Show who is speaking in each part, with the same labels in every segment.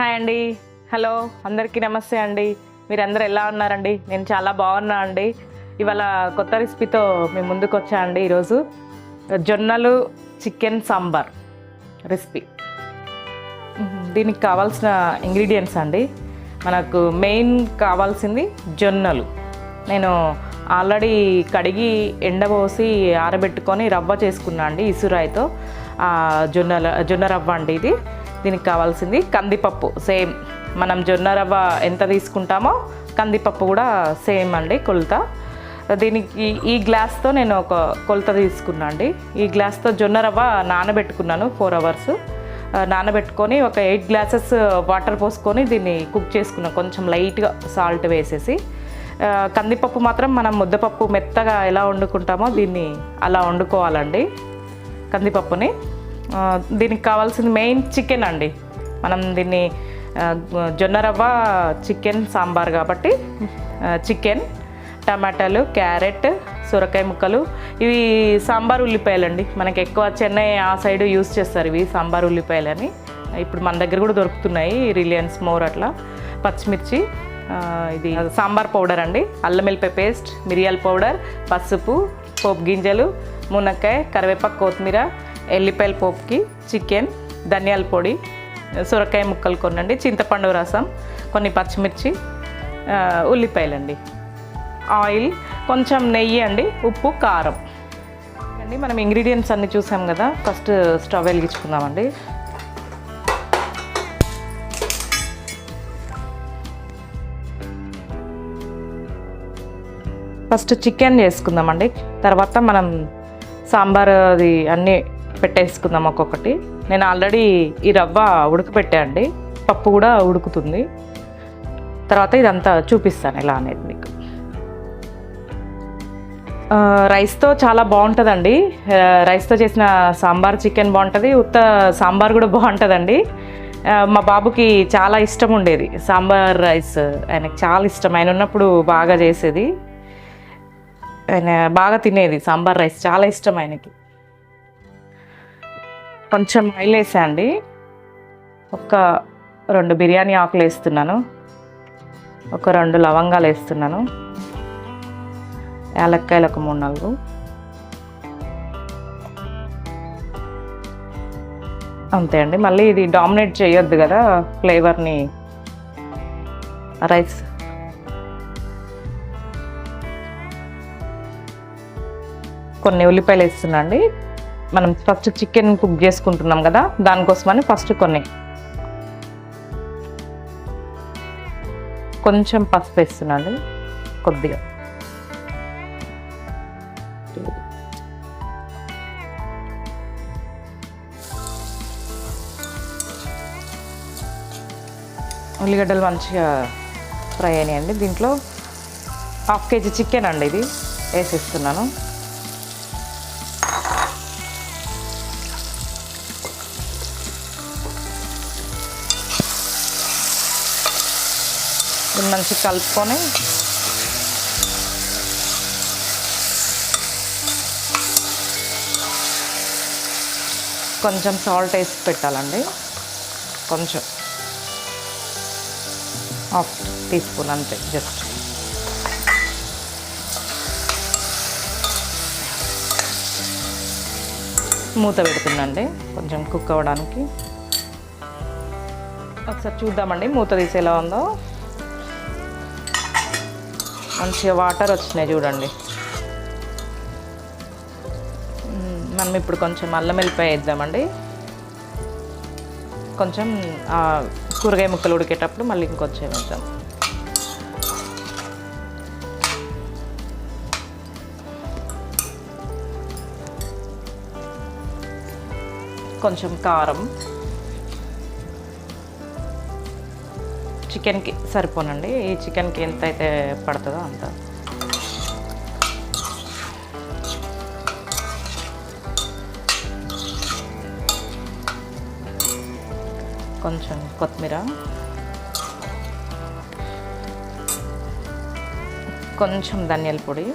Speaker 1: Hi అండి. Hello అందరికీ నమస్తే అండి. మీరందరూ ఎలా ఉన్నారండి? నేను చాలా బాగున్నా అండి. ఇవాళ కొత్త రెసిపీతో మేము ముందుకు వచ్చా అండి ఈరోజు. జొన్నలు చికెన్ సాంబార్ రెసిపీ. దీనికి కావాల్సిన ఇంగ్రీడియంట్స్ అండి. మనకు మెయిన్ కావాల్సింది జొన్నలు. నేను ఆల్రెడీ కడిగి ఎండబోసి ఆరబెట్టుకొని రవ్వ చేసుకున్నా అండి ఇసురాయితో. జొన్నల జొన్న రవ్వ అండి ఇది. దీనికి కావాల్సింది కందిపప్పు. సేమ్ మనం జొన్న రవ్వ ఎంత తీసుకుంటామో కందిపప్పు కూడా సేమ్ అండి కొలత. దీనికి ఈ గ్లాస్తో నేను ఒక కొలత తీసుకున్నా అండి. ఈ గ్లాస్తో జొన్న రవ్వ నానబెట్టుకున్నాను ఫోర్ అవర్స్ నానబెట్టుకొని ఒక ఎయిట్ గ్లాసెస్ వాటర్ పోసుకొని దీన్ని కుక్ చేసుకున్నాను కొంచెం లైట్గా సాల్ట్ వేసేసి. కందిపప్పు మాత్రం మనం ముద్దపప్పు మెత్తగా ఎలా వండుకుంటామో దీన్ని అలా వండుకోవాలండి కందిపప్పుని. దీనికి కావాల్సింది మెయిన్ చికెన్ అండి. మనం దీన్ని జొన్న రవ్వ చికెన్ సాంబార్ కాబట్టి చికెన్ టమాటాలు క్యారెట్ సొరకాయ ముక్కలు. ఇవి సాంబార్ ఉల్లిపాయలండి. మనకి ఎక్కువ చెన్నై ఆ సైడ్ యూస్ చేస్తారు ఇవి సాంబార్ ఉల్లిపాయలని. ఇప్పుడు మన దగ్గర కూడా దొరుకుతున్నాయి రిలయన్స్ మోర్ అట్లా. పచ్చిమిర్చి ఇది సాంబార్ పౌడర్ అండి. అల్లం వెల్లిపాయ పేస్ట్ మిరియాల పౌడర్ పసుపు పోపు గింజలు మునక్కాయ కరివేపాకు కొత్తిమీర ఎల్లిపాయల పోపుకి చికెన్ ధనియాల పొడి సొరకాయ ముక్కలు కొనండి చింతపండు రసం కొన్ని పచ్చిమిర్చి ఉల్లిపాయలండి. ఆయిల్ కొంచెం నెయ్యి అండి ఉప్పు కారం. అండి మనం ఇంగ్రీడియంట్స్ అన్నీ చూసాం కదా ఫస్ట్ స్టవ్ వెలిగించుకుందామండి. ఫస్ట్ చికెన్ చేసుకుందామండి. తర్వాత మనం సాంబార్ అది అన్నీ పెట్టేసుకుందాం ఒక్కొక్కటి. నేను ఆల్రెడీ ఈ రవ్వ ఉడకపెట్టా అండి. పప్పు కూడా ఉడుకుతుంది. తర్వాత ఇదంతా చూపిస్తాను ఎలా అనేది మీకు. రైస్తో చాలా బాగుంటుందండి. రైస్తో చేసిన సాంబార్ చికెన్ బాగుంటుంది. ఉత్త సాంబార్ కూడా బాగుంటుందండి. మా బాబుకి చాలా ఇష్టం ఉండేది. సాంబార్ రైస్ ఆయనకి చాలా ఇష్టం. ఆయన ఉన్నప్పుడు బాగా చేసేది. ఆయన బాగా తినేది. సాంబార్ రైస్ చాలా ఇష్టం ఆయనకి. కొంచెం ఆయిల్ వేసా అండి ఒక రెండు బిర్యానీ ఆకులు వేస్తున్నాను. ఒక రెండు లవంగాలు వేస్తున్నాను. యాలక్కాయలు ఒక మూడు నాలుగు. అంతే అండి. మళ్ళీ ఇది డామినేట్ చేయొద్దు కదా ఫ్లేవర్ని. రైస్. కొన్ని ఉల్లిపాయలు వేస్తున్నా అండి మనం ఫస్ట్ చికెన్ కుక్ చేసుకుంటున్నాం కదా దానికోసమని ఫస్ట్ కొన్ని. కొంచెం పసుపు వేస్తున్నాను కొద్దిగా. ఉల్లిగడ్డలు మంచిగా ఫ్రై అయినాయండి. దీంట్లో హాఫ్ కేజీ చికెన్ అండి ఇది వేసేస్తున్నాను. దీన్ని మంచిగా కలుపుకొని కొంచెం సాల్ట్ వేసి పెట్టాలండి. కొంచెం. హాఫ్ టీ స్పూన్ అంతే జస్ట్. మూత పెడుతుందండి కొంచెం కుక్ అవ్వడానికి. ఒకసారి చూద్దామండి మూత తీసి ఎలా ఉందో. మంచిగా వాటర్ వచ్చినాయి చూడండి. మనం ఇప్పుడు కొంచెం అల్లం వెల్లిపాయ వేద్దామండి. కొంచెం కూరగాయ ముక్కలు ఉడికేటప్పుడు మళ్ళీ ఇంకొంచెం వేద్దాం. కొంచెం కారం. చికెన్కి సరిపోనండి. ఈ చికెన్కి ఎంత అయితే పడుతుందో అంత. కొంచెం కొత్తిమీర. కొంచెం ధనియాల పొడి.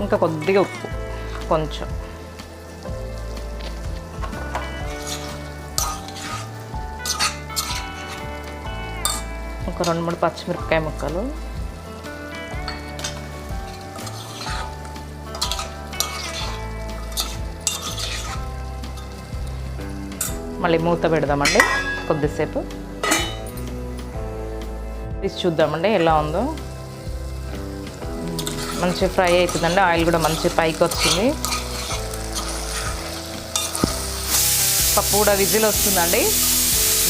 Speaker 1: ఇంకా కొద్దిగా ఉప్పు. కొంచెం. ఒక రెండు మూడు పచ్చిమిరపకాయ ముక్కలు. మళ్ళీ మూత పెడదామండి కొద్దిసేపు. తీసి చూద్దామండి ఎలా ఉందో. మంచి ఫ్రై అవుతుందండి. ఆయిల్ కూడా మంచి పైకి వచ్చింది. పప్పు కూడా విజిల్ వస్తుందండి.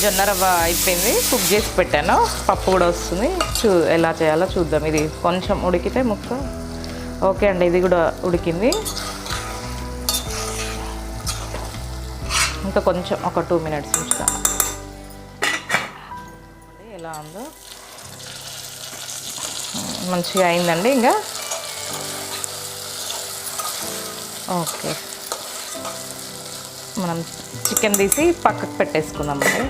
Speaker 1: జొన్న రవ్వ అయిపోయింది. కుక్ చేసి పెట్టాను. పప్పు కూడా వస్తుంది. చూ ఎలా చేయాలో చూద్దాం. ఇది కొంచెం ఉడికితే ముక్క. ఓకే అండి ఇది కూడా ఉడికింది. ఇంకా కొంచెం ఒక టూ మినిట్స్ ఉంచుతాను ఎలా ఉందో. మంచిగా అయిందండి ఇంకా. ఓకే. మనం చికెన్ తీసి పక్కకు పెట్టేసుకుందామండి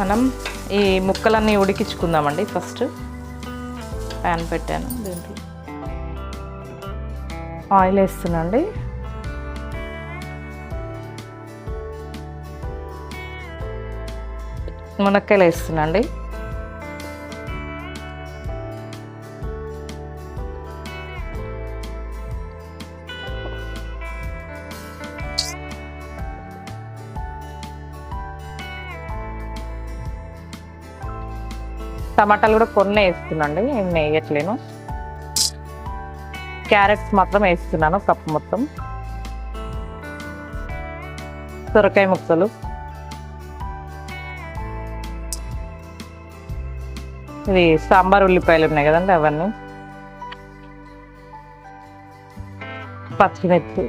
Speaker 1: మనం ఈ ముక్కలన్నీ ఉడికించుకుందామండి ఫస్ట్. ప్యాన్ పెట్టాను. దీంట్లో ఆయిల్ వేస్తున్నాండి మునక్కాయలు వేస్తున్నాండి టమాటాలు కూడా కొన్ని వేస్తున్నాండి నేను వేయట్లేను. క్యారెట్స్ మాత్రం వేస్తున్నాను కప్పు మొత్తం. సొరకాయ ముక్కలు. ఇది సాంబార్ ఉల్లిపాయలు ఉన్నాయి కదండి అవన్నీ. పచ్చిమిర్చి.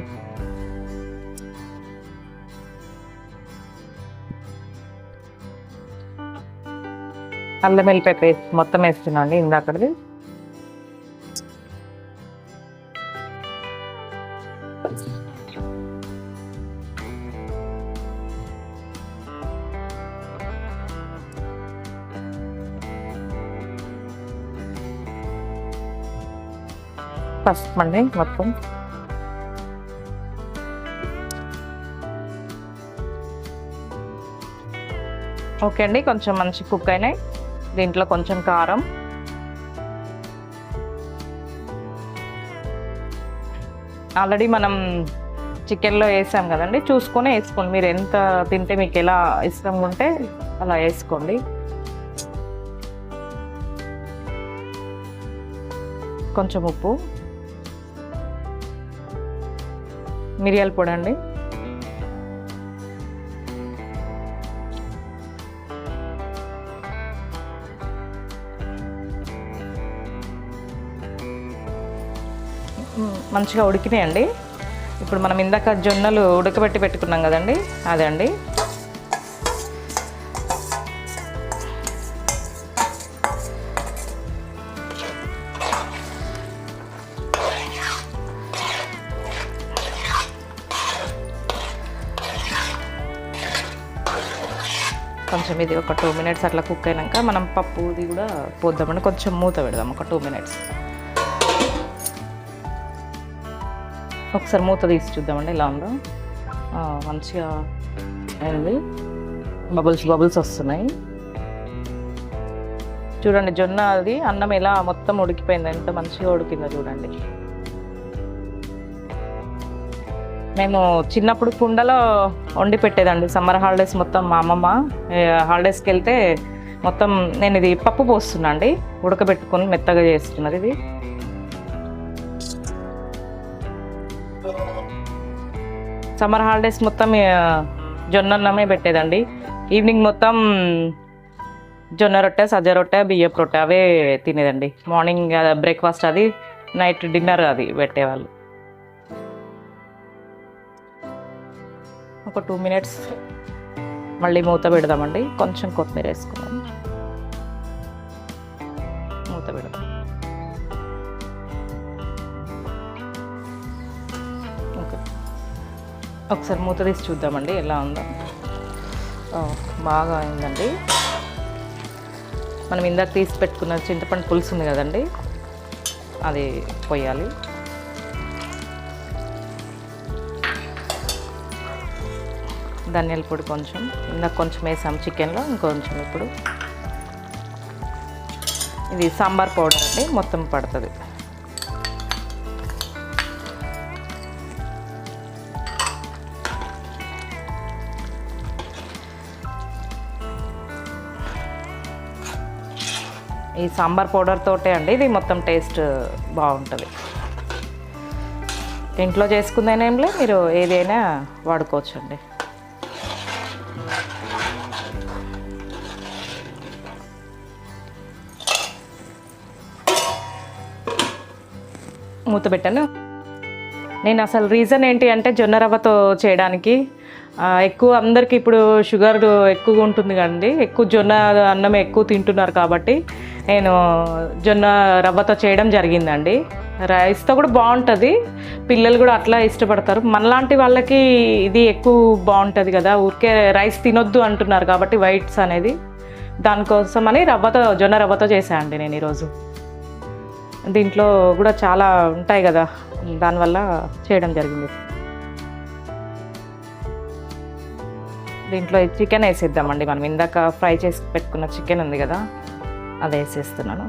Speaker 1: అల్లం వెల్లిపాయ పేస్ట్ మొత్తం వేస్తున్నాం అండి ఇందాకది పసుపు అండి మొత్తం. ఓకే అండి కొంచెం మంచి కుక్ అయినాయి. దీంట్లో కొంచెం కారం. ఆల్రెడీ మనం చికెన్లో వేసాం కదండి చూసుకొని వేసుకోండి. మీరు ఎంత తింటే మీకు ఎలా ఇష్టం ఉంటే అలా వేసుకోండి. కొంచెం ఉప్పు. మిరియాల పొడి అండి. మంచిగా ఉడికినాయండి. ఇప్పుడు మనం ఇందాక జొన్నలు ఉడకబెట్టి పెట్టుకున్నాం కదండి అదే అండి కొంచెం ఇది ఒక టూ మినిట్స్ అట్లా కుక్ అయినాక మనం పప్పు ఇది కూడా పోద్దామండి. కొంచెం మూత పెడదాం ఒక టూ మినిట్స్. ఒకసారి మూత తీసి చూద్దామండి ఇలా ఉందో మంచిగా అయింది. బబుల్స్ బబుల్స్ వస్తున్నాయి. చూడండి జొన్న అది అన్నం ఎలా మొత్తం ఉడికిపోయింది ఎంత మంచిగా ఉడికిందో చూడండి. మేము చిన్నప్పుడు కుండలో వండి పెట్టేదండి సమ్మర్ హాలిడేస్ మొత్తం మా అమ్మమ్మ హాలిడేస్కి వెళ్తే మొత్తం నేను ఇది పప్పు పోస్తున్నా అండి ఉడకబెట్టుకొని మెత్తగా చేస్తున్నది ఇది. సమ్మర్ హాలిడేస్ మొత్తం జొన్నన్నమే జొన్న అన్నమే పెట్టేదండి. ఈవినింగ్ మొత్తం జొన్న రొట్టె సజ్జ రొట్టె బియ్యపు రొట్టె అవే తినేదండి. మార్నింగ్ బ్రేక్ఫాస్ట్ అది నైట్ డిన్నర్ అది పెట్టేవాళ్ళు. ఒక టూ మినిట్స్ మళ్ళీ మూత పెడదామండి. కొంచెం కొత్తిమీర వేసుకుందాం ఒకసారి మూత తీసి చూద్దామండి ఎలా ఉందో. బాగా అయిందండి. మనం ఇందాక తీసి పెట్టుకున్న చింతపండు పులుసు ఉంది కదండి అది పోయాలి. ధనియాల పొడి కొంచెం ఇందాక కొంచెం వేసాం చికెన్లో ఇంకొంచెం ఇప్పుడు. ఇది సాంబార్ పౌడర్ అండి మొత్తం పడుతుంది. ఈ సాంబార్ పౌడర్ తోటే అండి. ఇది మొత్తం టేస్ట్ బాగుంటుంది. ఇంట్లో చేసుకుందేనేంలే మీరు ఏదైనా వాడుకోవచ్చు అండి మూత పెట్టాను. నేను అసలు రీజన్ ఏంటి అంటే జొన్న రవ్వతో చేయడానికి ఎక్కువ అందరికి ఇప్పుడు షుగర్ ఎక్కువగా ఉంటుంది కదండి. ఎక్కువ జొన్న అన్నం ఎక్కువ తింటున్నారు కాబట్టి నేను జొన్న రవ్వతో చేయడం జరిగిందండి. రైస్తో కూడా బాగుంటుంది పిల్లలు కూడా అట్లా ఇష్టపడతారు. మనలాంటి వాళ్ళకి ఇది ఎక్కువ బాగుంటుంది కదా ఊరికే రైస్ తినొద్దు అంటున్నారు కాబట్టి వైట్స్ అనేది. దానికోసమని రవ్వతో జొన్న రవ్వతో చేశానండి నేను ఈరోజు. దీంట్లో కూడా చాలా ఉంటాయి కదా దానివల్ల చేయడం జరిగింది. దీంట్లో చికెన్ వేసేద్దామండి మనం. ఇందాక ఫ్రై చేసి పెట్టుకున్న చికెన్ ఉంది కదా అది వేసేస్తున్నాను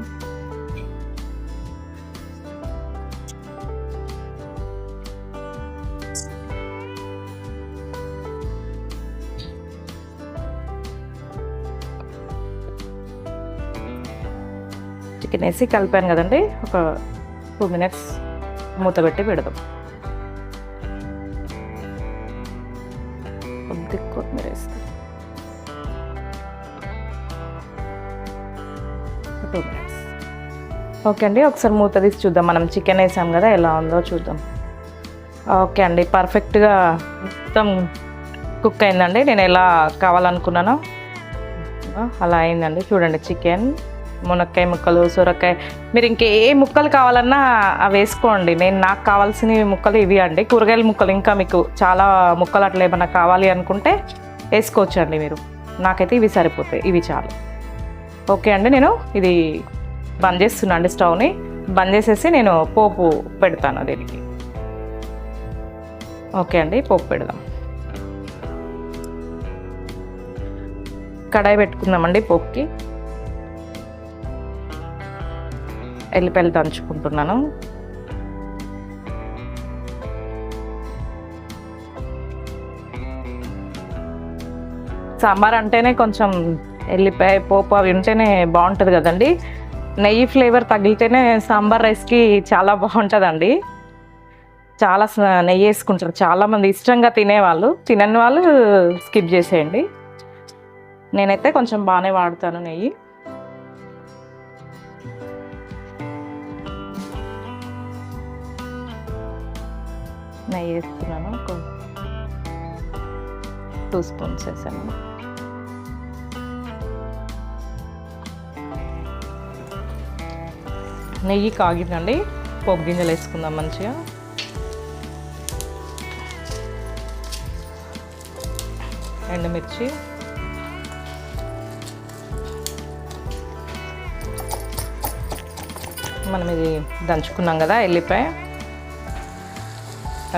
Speaker 1: చికెన్ వేసి కలిపాను కదండి. ఒక టూ మినిట్స్ మూత పెట్టి పెడదాం. Two minutes. ఓకే అండి ఒకసారి మూత తీసి చూద్దాం. మనం చికెన్ వేసాం కదా ఎలా ఉందో చూద్దాం. ఓకే అండి పర్ఫెక్ట్గా మొత్తం కుక్ అయిందండి. నేను ఎలా కావాలనుకున్నానో అలా అయిందండి. చూడండి చికెన్ మునక్కాయ ముక్కలు సొరకాయ. మీరు ఇంకే ముక్కలు కావాలన్నా అవి వేసుకోండి. నేను నాకు కావాల్సిన ముక్కలు ఇవి అండి. కూరగాయల ముక్కలు ఇంకా మీకు చాలా ముక్కలు అట్లా ఏమైనా కావాలి అనుకుంటే వేసుకోవచ్చు అండి మీరు. నాకైతే ఇవి సరిపోతాయి. ఇవి చాలు. ఓకే అండి నేను ఇది బంద్ చేస్తున్నా అండి స్టవ్ని. బంద్ చేసేసి నేను పోపు పెడతాను దీనికి. ఓకే అండి పోపు పెడదాం. కడాయి పెట్టుకుందామండి పోపుకి. ఎల్లిపాయలు దంచుకుంటున్నాను. సాంబార్ అంటేనే కొంచెం ఎల్లిపాయ పోపు అవి ఉంటేనే బాగుంటుంది కదండి. నెయ్యి ఫ్లేవర్ తగిలితేనే సాంబార్ రైస్కి చాలా బాగుంటుందండి. చాలా నెయ్యి వేసుకుంటారు. చాలామంది ఇష్టంగా తినేవాళ్ళు. తినని వాళ్ళు స్కిప్ చేసేయండి. నేనైతే కొంచెం బాగానే వాడతాను నెయ్యి. నెయ్యి వేస్తున్నాను టూ స్పూన్స్ వేసాను. నెయ్యి కాగిందండి పోపు గింజలు వేసుకుందాం మంచిగా. ఎండుమిర్చి. మనం ఇది దంచుకున్నాం కదా ఎల్లిపాయ.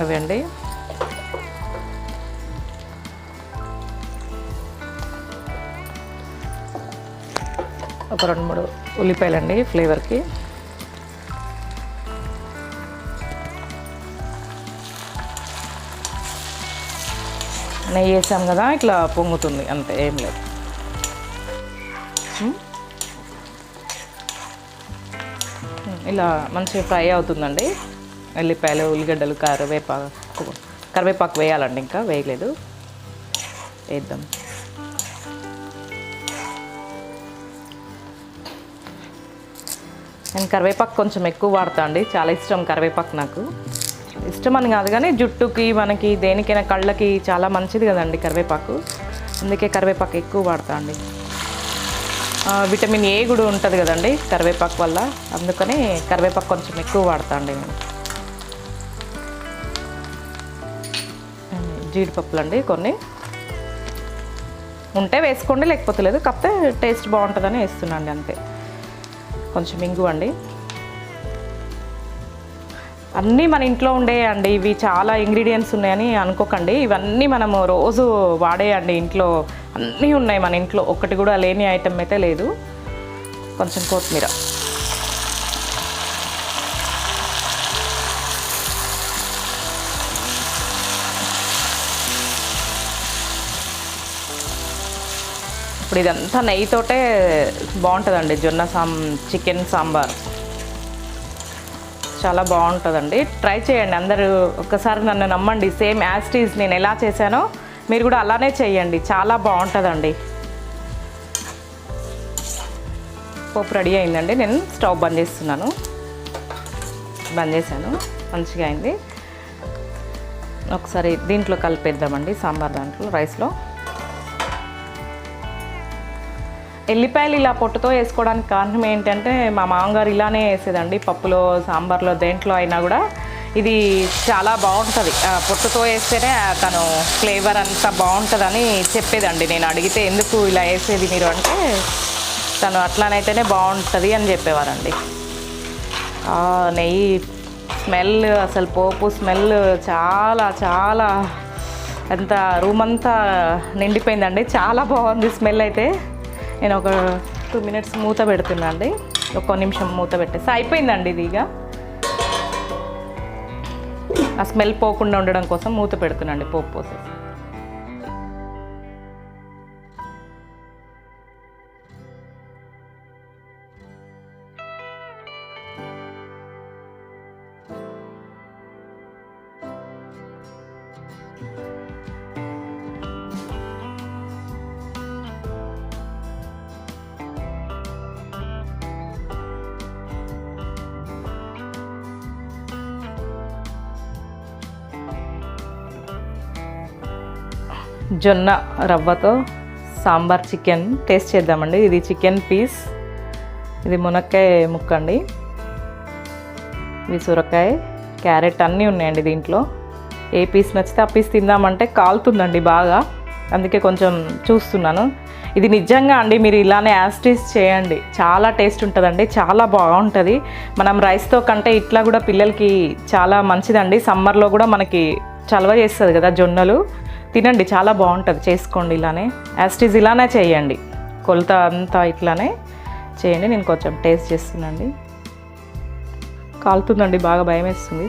Speaker 1: అవి అండి. ఒక రెండు మూడు ఉల్లిపాయలండి ఫ్లేవర్కి. నెయ్యి వేసాం కదా ఇట్లా పొంగుతుంది. అంతే ఏం లేదు. ఇలా మంచిగా ఫ్రై అవుతుందండి. ఎల్లిపాయలు ఉల్లిగడ్డలు కరివేపాకు కరివేపాకు వేయాలండి ఇంకా వేయలేదు. వేద్దాం. నేను కరివేపాకు కొంచెం ఎక్కువ వాడతా అండి చాలా ఇష్టం కరివేపాకు నాకు. ఇష్టం అని కాదు కానీ జుట్టుకి మనకి దేనికైనా కళ్ళకి చాలా మంచిది కదండి కరివేపాకు. అందుకే కరివేపాకు ఎక్కువ వాడతా అండి. విటమిన్ ఏ కూడా ఉంటుంది కదండి కరివేపాకు వల్ల. అందుకని కరివేపాకు కొంచెం ఎక్కువ వాడతా అండి నేను. జీడిపప్పులు అండి కొన్ని. ఉంటే వేసుకోండి లేకపోతే లేదు. కాకపోతే టేస్ట్ బాగుంటుందని వేస్తున్నాండి అంతే. కొంచెం ఇంగు అండి అన్నీ మన ఇంట్లో ఉండేయండి. ఇవి చాలా ఇంగ్రీడియంట్స్ ఉన్నాయని అనుకోకండి. ఇవన్నీ మనము రోజు వాడేయండి ఇంట్లో. అన్నీ ఉన్నాయి మన ఇంట్లో. ఒకటి కూడా లేని ఐటెం అయితే లేదు. కొంచెం కొత్తిమీర. ఇప్పుడు ఇదంతా నెయ్యితోటే బాగుంటుందండి. జొన్న సాం చికెన్ సాంబార్. చాలా బాగుంటుందండి. ట్రై చేయండి. అందరూ ఒక్కసారి నన్ను నమ్మండి. సేమ్ యాస్టీస్ నేను ఎలా చేశానో మీరు కూడా అలానే చేయండి. చాలా బాగుంటుందండి. పోపు రెడీ అయిందండి. నేను స్టవ్ బంద్ చేస్తున్నాను. బంద్ చేశాను. మంచిగా అయింది. ఒకసారి దీంట్లో కలిపేద్దామండి. సాంబార్ దాంట్లో రైస్లో. ఎల్లిపాయలు ఇలా పొట్టుతో వేసుకోవడానికి కారణం ఏంటంటే మా మామగారు ఇలానే వేసేదండి. పప్పులో సాంబార్లో దేంట్లో అయినా కూడా ఇది చాలా బాగుంటుంది. పొట్టుతో వేస్తేనే తను ఫ్లేవర్ అంతా బాగుంటుందని చెప్పేదండి. నేను అడిగితే ఎందుకు ఇలా వేసేది మీరు అంటే తను అట్లానైతేనే బాగుంటుంది అని చెప్పేవారండి. నెయ్యి స్మెల్ అసలు పోపు స్మెల్ చాలా చాలా ఎంత రూమ్ అంతా నిండిపోయిందండి. చాలా బాగుంది స్మెల్ అయితే. నేను ఒక టూ మినిట్స్ మూత పెడుతున్నా అండి ఒక నిమిషం మూత పెట్టేసి. అయిపోయిందండి ఇది ఇక. ఆ స్మెల్ పోకుండా ఉండడం కోసం మూత పెడుతున్నాండి పోపు పోసేసి. జొన్న రవ్వతో సాంబార్ చికెన్ టేస్ట్ చేద్దామండి. ఇది చికెన్ పీస్. ఇది మునక్కాయ ముక్క అండి. ఇది సొరకాయ క్యారెట్ అన్నీ ఉన్నాయండి దీంట్లో. ఏ పీస్ నచ్చితే ఆ పీస్ తిందామంటే కాలుతుందండి బాగా. అందుకే కొంచెం చూస్తున్నాను. ఇది నిజంగా అండి మీరు ఇలానే యాస్టీస్ చేయండి. చాలా టేస్ట్ ఉంటుందండి. చాలా బాగుంటుంది. మనం రైస్తో కంటే ఇట్లా కూడా పిల్లలకి చాలా మంచిదండి. సమ్మర్లో కూడా మనకి చలవ చేస్తుంది కదా జొన్నలు. తినండి చాలా బాగుంటుంది. చేసుకోండి ఇలానే. యాస్టీజ్ ఇలానే చేయండి. కొలత అంతా ఇట్లానే చేయండి. నేను కొంచెం టేస్ట్ చేస్తున్నాండి కాలుతుందండి బాగా భయం వేస్తుంది.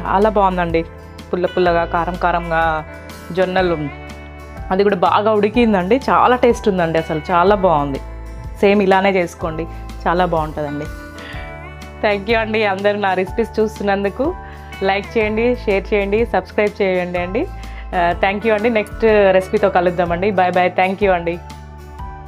Speaker 1: చాలా బాగుందండి. పుల్ల పుల్లగా కారం కారంగా జొన్నలు. అది కూడా బాగా ఉడికిందండి. చాలా టేస్ట్ ఉందండి అసలు. చాలా బాగుంది. సేమ్ ఇలానే చేసుకోండి. చాలా బాగుంటుందండి. థ్యాంక్ యూ అండి. అందరు నా రెసిపీస్ చూస్తున్నందుకు. లైక్ చేయండి షేర్ చేయండి సబ్స్క్రైబ్ చేయండి అండి. Uh, థ్యాంక్ యూ అండి. నెక్స్ట్ రెసిపీతో కలుద్దామండి బాయ్ బాయ్ థ్యాంక్ యూ అండి.